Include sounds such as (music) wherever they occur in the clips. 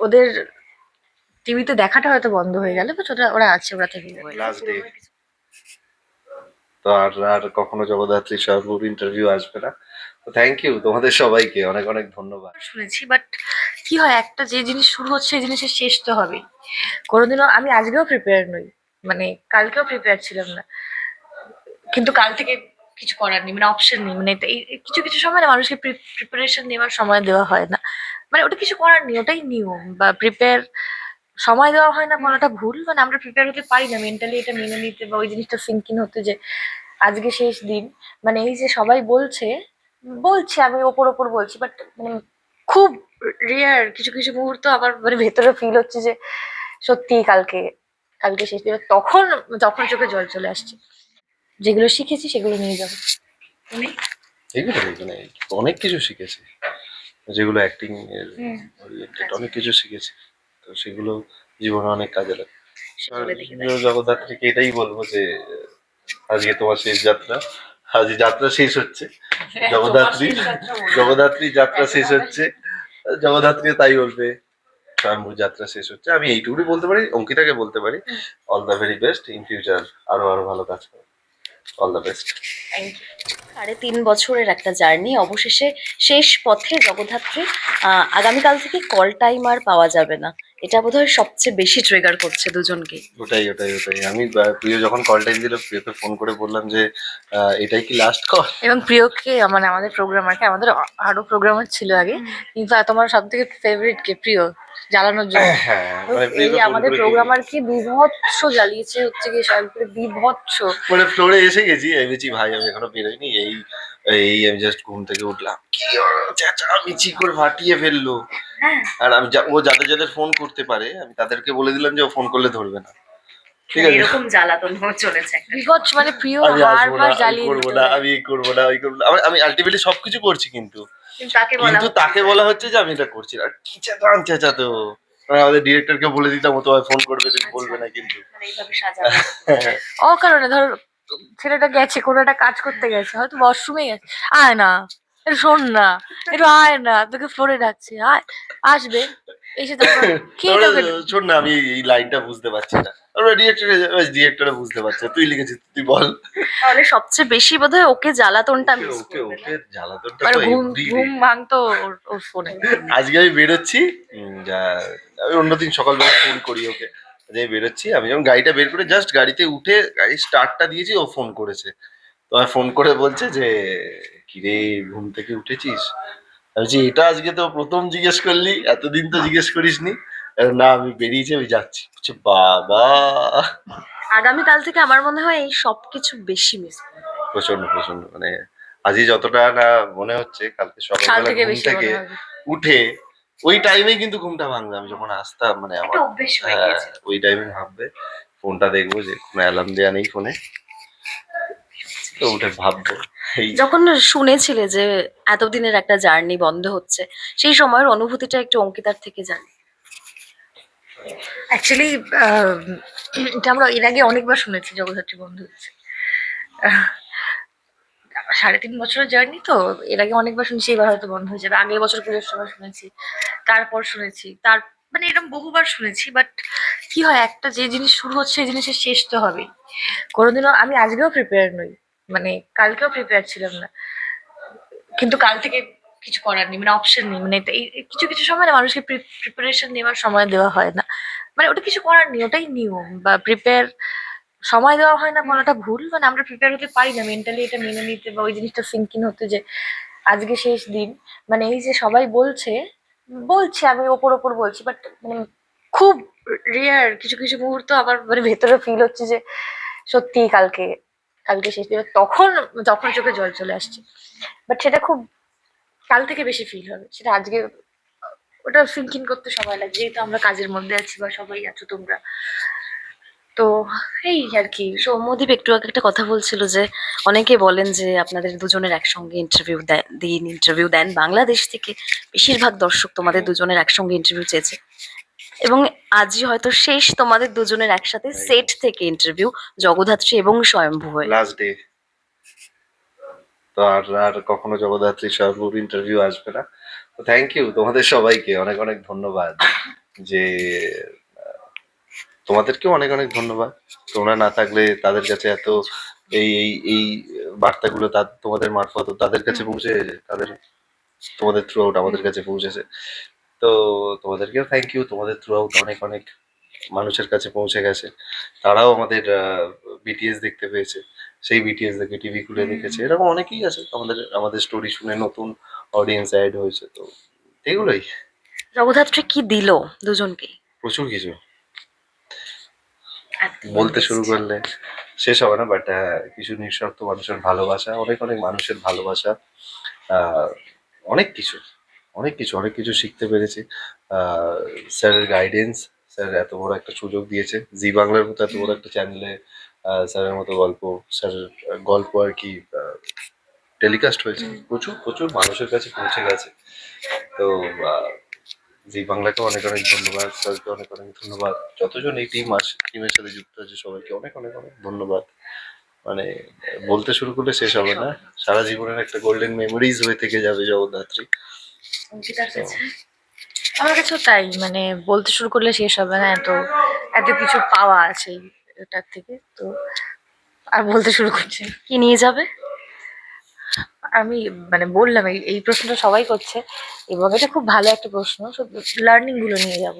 ওদের টিভিতে দেখাটা হয়তো বন্ধ হয়ে গেল বাট ওরা ওরা আছে ওরা থেকে লাস্ট ডে তো আর আর কখনো জগদ্ধাত্রী স্বয়ম্ভুর ইন্টারভিউ আসবে না। তো থ্যাংক ইউ তোমাদের সবাইকে অনেক অনেক ধন্যবাদ। শুনেছি বাট কি হয় একটা যে জিনিস শুরু হচ্ছে সেই জিনিসের শেষ তো হবেই। কোনোদিনও আমি আজকেও প্রিপেয়ার নই মানে কালকেও প্রিপেয়ার ছিলাম না। কিন্তু কাল থেকে কিছু করার নেই মানে অপশন নেই। মানে এই এই কিছু কিছু সময় না মানুষকে প্রিপারেশন নেওয়ার সময় দেওয়া হয় না। মানে ওটা কিছু করার নেই, ওটাই নিয়ম বা প্রিপেয়ার সময় দেওয়া হয় না বলাটা ভুল মানে আমরা প্রিপেয়ার হতে পারি না মেন্টালি এটা মেনে নিতে বা ওই জিনিসটা সিঙ্কিন হতে যে আজকে শেষ দিন মানে এই যে সবাই বলছে, বলছি আমি ওপর ওপর বলছি বাট মানে খুব রেয়ার কিছু কিছু মুহূর্ত আমার মানে ভেতরে ফিল হচ্ছে যে সত্যি কালকে কালকে শেষ দিন, তখন তখন চোখে জল চলে আসছে। যেগুলো শিখেছি সেগুলো নিয়ে যাব। মানে অনেক কিছু শিখেছি। যেগুলো অ্যাক্টিং এর অনেক কিছু শিখেছি। তো সেগুলো জীবনে অনেক কাজে লাগে। জগদ্ধাত্রীকে এটাই বলব যে আজকে তোমার শেষ যাত্রা আজ যাত্রা শেষ হচ্ছে। জগদ্ধাত্রী জগদ্ধাত্রী যাত্রা শেষ হচ্ছে। জগদ্ধাত্রী তাই বলবে স্বয়ম্ভু যাত্রা শেষ হচ্ছে। আমি এইটুকুই বলতে পারি অঙ্কিতাকে বলতে পারি। All the very best in future আরও আরও ভালো কাজ করো। All the best thank you সাড়ে তিন বছরের একটা জার্নি অবশেষে শেষ পথে জগদ্ধাত্রী আগামীকাল থেকে কল টাইম আর পাওয়া যাবে না। এটা বোধহয় সবচেয়ে বেশি ট্রিগার করছে দুজনকে। ওটাই ওটাই ওটাই। আমি প্রিয় যখন কল টাইম দিল প্রিয়কে ফোন করে বললাম যে এটাই কি লাস্ট কল এবং প্রিয়কে মানে আমাদের প্রোগ্রামারকে আমাদের আরও প্রোগ্রামার ছিল আগে। কিন্তু তোমার সব থেকে ফেভারিট কে? প্রিয়? জ্বালানোর জন্য। হ্যাঁ মানে এই ফোন আমাদের করে কি- বিভৎস জ্বালিয়েছে হচ্ছে গিয়ে সবাই বিভৎস। মানে ফ্লোরে এসে গেছি ভেবেছি ভাই আমি এখনও বেরোইনি এই এই আমি জাস্ট ঘুম থেকে উঠলাম। কি চেঁচামেচি করে ফাটিয়ে ফেলল। হ্যাঁ। আর আমি ও যাদের যাদের ফোন করতে পারে আমি তাদেরকে বলে দিলাম যে ও ফোন করলে ধরবে না। ঠিক আছে? এরকম জ্বালাতন চলেছে। বিভৎস মানে প্রিয় আমি হার মাস জ্বালিয়ে করব দিত না আমি এই করব না করব না। আমি- আমি আলটিমেটলি সবকিছু করছি কিন্তু। কিন্তু তাকে বলা কিন্তু তাকে বলা হচ্ছে যে আমি এটা করছি। আর কি চেঁচান চেঁচাতো? মানে আমাদের ডিরেক্টরকে বলে দিতাম ও তোমায় ফোন করবে তুমি বলবে না কিন্তু। মানে এইভাবে (laughs) অকারণে ধর ছেলেটা গেছে কোনো একটা কাজ করতে গেছে হয়তো ওয়াশরুমে গেছে। আয় না। শোন না একটু আয় না তোকে ফোনে ডাকছে আয় আসবে এসে তারপর কে তোকে শোন না আমি এই লাইনটা বুঝতে পারছি না। আমরা ডিরেক্টরে ডিরেক্টরে বুঝতে পারছে তুই লিখেছিস তুই বল। তাহলে সবচেয়ে বেশি বোধহয় ওকে জ্বালাতনটা মিস ওকে ওকে জ্বালাতনটা মানে তো ঘুম ঘুম ভাঙতো ওর ওর ফোনে। আজকে আমি বেরোচ্ছি উম, যা- আমি অন্যদিন সকালবেলা ফোন করি ওকে। আমি বেরোচ্ছি আমি যখন গাড়িটা বের করে জাস্ট গাড়িতে উঠে গাড়ি স্টার্টটা দিয়েছি ও ফোন করেছে। তো ফোন করে বলছে যে কিরে ঘুম থেকে উঠেছিস? বলছি এটা আজকে তো প্রথম জিজ্ঞেস করলি এতদিন তো জিজ্ঞেস করিসনি। না আমি বেরিয়েছি আমি যাচ্ছি। বলছে, বাবা! আগামীকাল থেকে আমার মনে হয় এই সবকিছু বেশি মিস প্রচণ্ড প্রচণ্ড মানে আজই যতটা না মনে হচ্ছে কালকে কাল সকালবেলা থেকে ঘুম বেশি থেকে উঠে ওই টাইমে কিন্তু ঘুমটা ভাঙবে। আমি যখন আসতাম মানে আমার হ্যাঁ, ওই টাইমে ভাববে ফোনটা দেখব যে কোনো অ্যালার্ম দেওয়া নেই ফোনে তো উঠে ভাববো। যখন শুনেছিলে যে এতদিনের একটা জার্নি বন্ধ হচ্ছে সেই সময়ের অনুভূতিটা একটু অঙ্কিতার থেকে জানি। অ্যাকচুয়ালি এটা আমরা এর আগে অনেকবার শুনেছি জগদ্ধাত্রী বন্ধ হচ্ছে। আহ, সাড়ে তিন বছরের জার্নি তো এর আগে অনেকবার শুনেছি এবার হয়তো বন্ধ হয়ে যাবে। আগের বছর পুজোর সময় শুনেছি তারপর শুনেছি তার মানে এরকম বহুবার শুনেছি বাট কি হয় একটা যে জিনিস শুরু হচ্ছে সেই জিনিসের শেষ তো হবেই। কোনোদিনও আমি আজকেও প্রিপেয়ার নই। মানে কালকেও প্রিপেয়ার ছিলাম না। কিন্তু কাল থেকে কিছু করার নেই মানে অপশন নেই। মানে এই কিছু কিছু সময় না মানুষকে প্রিপারেশন নেওয়ার সময় দেওয়া হয় না। মানে ওটা কিছু করার নেই, ওটাই নিয়ম। বা প্রিপেয়ার সময় দেওয়া হয় না বলাটা ভুল মানে আমরা প্রিপেয়ার হতে পারি না। মেন্টালি এটা মেনে নিতে বা ওই জিনিসটা সিঙ্কিন হতে যে আজকে শেষ দিন। মানে এই যে সবাই বলছে বলছে আমি ওপর ওপর বলছি বাট মানে খুব রেয়ার কিছু কিছু মুহূর্ত আমার মানে ভেতরে ফিল হচ্ছে যে সত্যি কালকে কালকে শেষ দিন। তখন যখন চোখে জল চলে আসছে। বাট সেটা খুব কাল থেকে বেশি ফিল হবে। সেটা আজকে ওটা সিঙ্কিং করতে সময় লাগে। যেহেতু আমরা কাজের মধ্যে আছি বা সবাই আছো তোমরা। তো এই আর কি। সৌম্যদীপ একটু আগে একটা কথা বলছিল যে অনেকে বলেন যে আপনাদের দুজনের একসঙ্গে ইন্টারভিউ দিন ইন্টারভিউ দেন। বাংলাদেশ থেকে বেশিরভাগ দর্শক তোমাদের দুজনের একসঙ্গে ইন্টারভিউ চেয়েছে। এবং আজই হয়তো শেষ তোমাদের দুজনের একসাথে সেট থেকে ইন্টারভিউ জগদ্ধাত্রী এবং স্বয়ম্ভু হয়ে। লাস্ট ডে তো আর আর কখনো জগদ্ধাত্রী স্বয়ম্ভুর ইন্টারভিউ আসবে না। তো থ্যাংক ইউ তোমাদের সবাইকে অনেক অনেক ধন্যবাদ যে তোমাদেরকেও অনেক অনেক ধন্যবাদ। তোমরা না থাকলে তাদের কাছে এত এই এই এই বার্তাগুলো তা তোমাদের মারফত তাদের কাছে পৌঁছে তাদের তোমাদের থ্রু আউট আমাদের কাছে পৌঁছেছে। তো তোমাদেরকেও থ্যাংক ইউ তোমাদের থ্রু আউট অনেক অনেক মানুষের কাছে পৌঁছে গেছে। তারাও আমাদের বিটিএস দেখতে পেয়েছে। সেই বিটিএস দেখে টিভি খুলে দেখেছে। এরকম অনেকেই আছে। আমাদের আমাদের স্টোরি শুনে নতুন অডিয়েন্স অ্যাড হয়েছে। তো এগুলোই। জগদ্ধাত্রী কি দিল দুজনকে? প্রচুর কিছু। বলতে শুরু করলে শেষ হবে না বাট কিছু নিঃস্বার্থ মানুষের ভালোবাসা অনেক অনেক মানুষের ভালোবাসা অনেক কিছু। অনেক কিছু অনেক কিছু শিখতে পেরেছি। স্যারের গাইডেন্স স্যার এত বড় একটা সুযোগ দিয়েছে। জি বাংলার মতো এত বড় একটা চ্যানেলে স্যারের মতো গল্প স্যারের গল্প আর কি টেলিকাস্ট হয়েছে। প্রচুর প্রচুর মানুষের কাছে পৌঁছে গেছে। তো জি বাংলাকে অনেক অনেক ধন্যবাদ। স্যারকে অনেক অনেক ধন্যবাদ। যতজন এই টিম আছে টিমের সাথে যুক্ত আছে সবাইকে অনেক অনেক অনেক ধন্যবাদ। মানে বলতে শুরু করলে শেষ হবে না। সারা জীবনের একটা গোল্ডেন মেমোরিজ হয়ে থেকে যাবে জগদ্ধাত্রী অঙ্কিতার কাছে আমার কাছেও তাই মানে বলতে শুরু করলে শেষ হবে না এত এত কিছু পাওয়া আছে এটার থেকে তো আর বলতে শুরু করছে কি নিয়ে যাবে? আমি মানে বললাম এই প্রশ্নটা সবাই করছে এবং এটা খুব ভালো একটা প্রশ্ন লার্নিংগুলো নিয়ে যাব।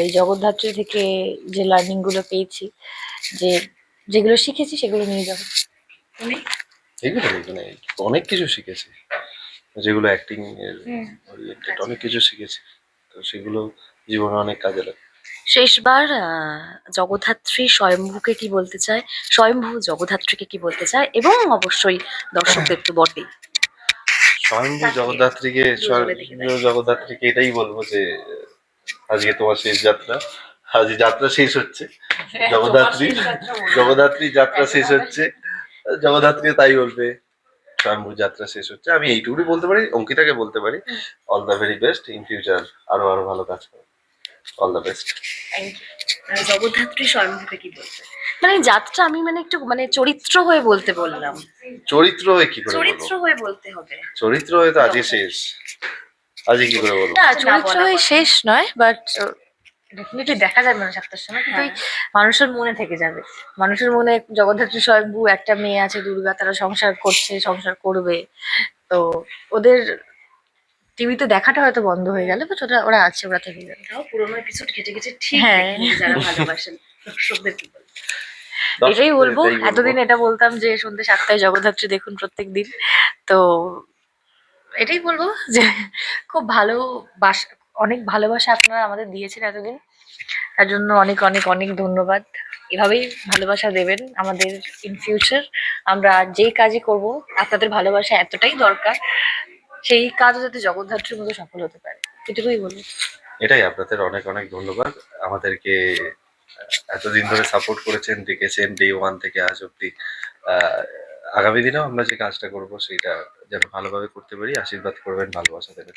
এই জগদ্ধাত্রী থেকে যে লার্নিংগুলো পেয়েছি যে যেগুলো শিখেছি সেগুলো নিয়ে যাব। অনেক কিছু শিখেছি। যেগুলো অ্যাক্টিং এর oriented অনেক কিছু শিখেছি। তো সেগুলো জীবনে অনেক কাজে লাগে। শেষবার জগদ্ধাত্রী স্বয়ম্ভুকে কি বলতে চায়? স্বয়ম্ভু জগদ্ধাত্রীকে কি বলতে চায়? এবং অবশ্যই দর্শকদের তো বটেই। স্বয়ম্ভু জগদ্ধাত্রীকে স্বয়ম্ভু জগদ্ধাত্রীকে এটাই বলব যে আজকে তোমার শেষ যাত্রা। আজ যাত্রা শেষ হচ্ছে। জগদ্ধাত্রী জগদ্ধাত্রী যাত্রা শেষ হচ্ছে। জগদ্ধাত্রী তাই বলবে। স্বয়ম্ভু যাত্রা শেষ হচ্ছে। আমি এইটুকুই বলতে পারি অঙ্কিতাকে বলতে পারি। All the very best in future আরও আরও ভালো কাজ করো। অল দ্য বেস্ট জগদ্ধাত্রী স্বয়ম্ভুকে কি বলতে মানে যাত্রা আমি মানে একটু মানে চরিত্র হয়ে বলতে বললাম। চরিত্র হয়ে কি করে চরিত্র হয়ে বলতে হবে। চরিত্র হয়ে তো আজকে শেষ। আজকে কি করে বলব? না না, চরিত্র হয়ে শেষ নয় বাট ডেফিনেটলি দেখা যাবে না সাতটার সময় কিন্তু মানুষের মনে থেকে যাবে। মানুষের মনে জগদ্ধাত্রী স্বয়ম্ভু একটা মেয়ে আছে দুর্গা তারা সংসার করছে সংসার করবে। তো ওদের টিভিতে দেখাটা হয়তো বন্ধ হয়ে গেল বাট ওরা ওরা আছে ওরা থেকে যাবে। তাও পুরোনো এপিসোড ঘেটে ঘেটে ঠিক হ্যাঁ। যারা ভালোবাসেন দর্শকদের কি বলবেন এটাই বলব। এতদিন এটা বলতাম যে সন্ধ্যে সাতটায় জগদ্ধাত্রী দেখুন প্রত্যেক দিন। তো এটাই বলব যে খুব ভালো বাসা অনেক ভালোবাসা আপনারা আমাদের দিয়েছেন এতদিন। তার জন্য অনেক অনেক অনেক ধন্যবাদ। এভাবেই ভালোবাসা দেবেন আমাদের ইন ফিউচার আমরা যেই কাজই করব, আপনাদের ভালোবাসা এতটাই দরকার, সেই কাজও যাতে জগদ্ধাত্রীর মতো সফল হতে পারে। এটুকুই বলব। এটাই, আপনাদের অনেক অনেক ধন্যবাদ। আমাদেরকে এতদিন ধরে সাপোর্ট করেছেন, দেখেছেন ডে ওয়ান থেকে আজ অব্দি আগামী দিনেও আমরা যে কাজটা করব, সেটা যেন ভালোভাবে করতে পারি, আশীর্বাদ করবেন, ভালোবাসা দেবেন।